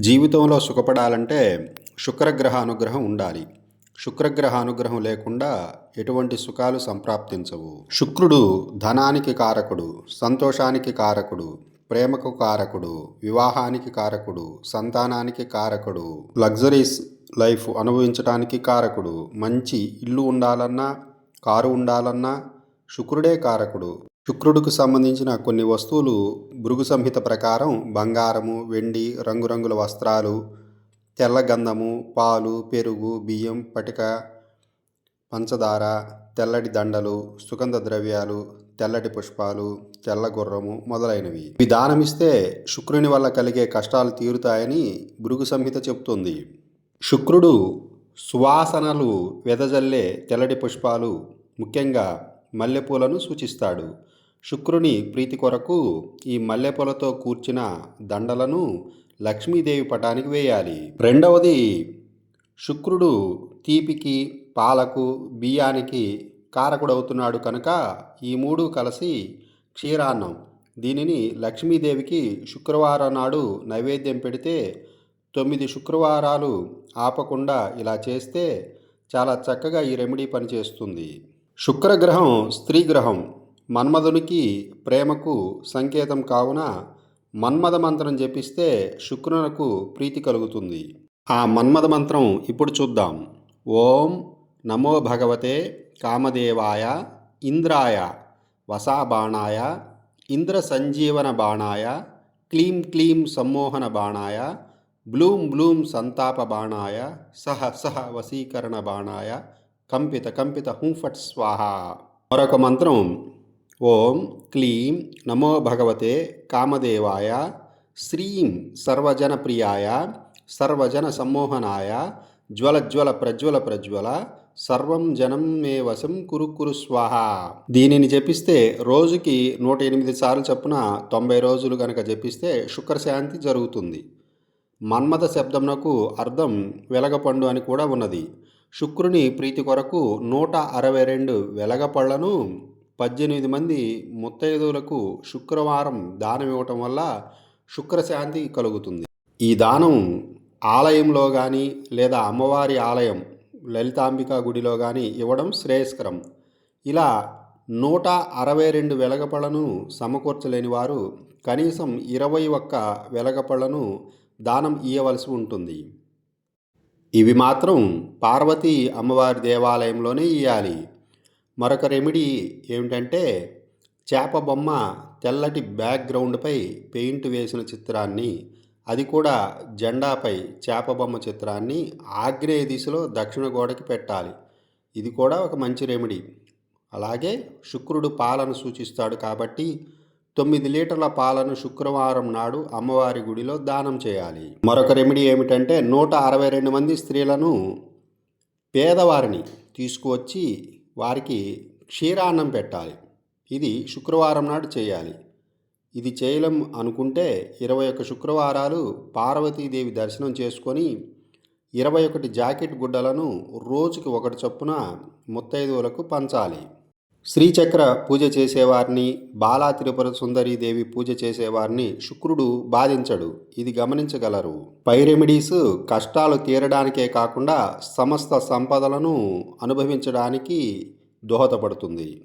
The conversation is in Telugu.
జీవితంలో సుఖపడాలంటే శుక్రగ్రహ అనుగ్రహం ఉండాలి. శుక్రగ్రహ అనుగ్రహం లేకుండా ఎటువంటి సుఖాలు సంప్రాప్తించవు. శుక్రుడు ధనానికి కారకుడు సంతోషానికి కారకుడు ప్రేమకు కారకుడు వివాహానికి కారకుడు సంతానానికి కారకుడు లగ్జరీస్ లైఫ్ అనుభవించడానికి కారకుడు మంచి ఇల్లు ఉండాలన్నా కారు ఉండాలన్నా శుక్రుడే కారకుడు. శుక్రుడికి సంబంధించిన కొన్ని వస్తువులు భృగు సంహిత ప్రకారం బంగారము వెండి రంగురంగుల వస్త్రాలు తెల్ల గంధము పాలు పెరుగు బియ్యం పటిక పంచదార తెల్లటి దండలు సుగంధ ద్రవ్యాలు తెల్లటి పుష్పాలు తెల్ల గుర్రము మొదలైనవి. ఇవి దానమిస్తే శుక్రుని వల్ల కలిగే కష్టాలు తీరుతాయని భృగు సంహిత చెప్తుంది. శుక్రుడు సువాసనలు వెదజల్లే తెల్లటి పుష్పాలు ముఖ్యంగా మల్లెపూలను సూచిస్తాడు. శుక్రుని ప్రీతి కొరకు ఈ మల్లెపూలతో కూర్చిన దండలను లక్ష్మీదేవి పటానికి వేయాలి. రెండవది శుక్రుడు తీపికి పాలకు బియ్యానికి కారకుడవుతున్నాడు కనుక ఈ మూడు కలిసి క్షీరాన్నం. దీనిని లక్ష్మీదేవికి శుక్రవారం నాడు నైవేద్యం పెడితే తొమ్మిది శుక్రవారాలు ఆపకుండా ఇలా చేస్తే చాలా చక్కగా ఈ రెమెడీ పనిచేస్తుంది. శుక్రగ్రహం స్త్రీ గ్రహం మన్మధునికి ప్రేమకు సంకేతం కావున మన్మథ మంత్రం జపిస్తే శుక్రునకు ప్రీతి కలుగుతుంది. ఆ మన్మథ మంత్రం ఇప్పుడు చూద్దాం. ఓం నమో భగవతే కామదేవాయ ఇంద్రాయ వసాబాణాయ ఇంద్ర సంజీవన బాణాయ క్లీం క్లీం సమ్మోహన బాణాయ బ్లూం బ్లూం సంతాప బాణాయ సహ సహ వశీకరణ బాణాయ కంపిత కంపిత హుంఫట్ స్వాహ. మరొక మంత్రం ఓం క్లీం నమో భగవతే కామదేవాయ శ్రీం సర్వజనప్రియాయ సర్వజన సమ్మోహనాయ జ్వల జ్వల ప్రజ్వల ప్రజ్వల సర్వం జనం మే వశం కురు కురు స్వాహ. దీనిని జపిస్తే రోజుకి నూట ఎనిమిది సార్లు చొప్పున తొంభై రోజులు గనక జపిస్తే శుక్రశాంతి జరుగుతుంది. మన్మథ శబ్దమునకు అర్థం వెలగపండు అని కూడా ఉన్నది. శుక్రుని ప్రీతి కొరకు నూట అరవై రెండు వెలగపళ్ళను పద్దెనిమిది మంది ముత్తైదువులకు శుక్రవారం దానం ఇవ్వటం వల్ల శుక్రశాంతి కలుగుతుంది. ఈ దానం ఆలయంలో కానీ లేదా అమ్మవారి ఆలయం లలితాంబిక గుడిలో కానీ ఇవ్వడం శ్రేయస్కరం. ఇలా నూట అరవై రెండు వెలగపళ్ళను సమకూర్చలేని వారు కనీసం ఇరవై ఒక్క వెలగపళ్ళను దానం ఇయ్యవలసి ఉంటుంది. ఇవి మాత్రం పార్వతీ అమ్మవారి దేవాలయంలోనే ఇవ్వాలి మరొక రెమెడీ ఏమిటంటే చేప బొమ్మ తెల్లటి బ్యాక్గ్రౌండ్పై పెయింట్ వేసిన చిత్రాన్ని అది కూడా జెండాపై చేప బొమ్మ చిత్రాన్ని ఆగ్నేయ దిశలో దక్షిణ గోడకి పెట్టాలి. ఇది కూడా ఒక మంచి రెమెడీ అలాగే శుక్రుడు పాలను సూచిస్తాడు కాబట్టి తొమ్మిది లీటర్ల పాలను శుక్రవారం నాడు అమ్మవారి గుడిలో దానం చేయాలి. మరొక రెమెడీ ఏమిటంటే నూట అరవై రెండు మంది స్త్రీలను పేదవారిని తీసుకువచ్చి వారికి క్షీరాన్నం పెట్టాలి. ఇది శుక్రవారం నాడు చేయాలి. ఇది చేయలేం అనుకుంటే ఇరవై ఒక్క శుక్రవారాలు పార్వతీదేవి దర్శనం చేసుకొని ఇరవై ఒకటి జాకెట్ గుడ్డలను రోజుకి ఒకటి చొప్పున ముత్తైదువులకు పంచాలి. శ్రీచక్ర పూజ చేసేవారిని బాలా తిరుపతి సుందరీదేవి పూజ చేసేవారిని శుక్రుడు బాధించడు. ఇది గమనించగలరు. పై రెమెడీస్ కష్టాలు తీరడానికే కాకుండా సమస్త సంపదలను అనుభవించడానికి దోహదపడుతుంది.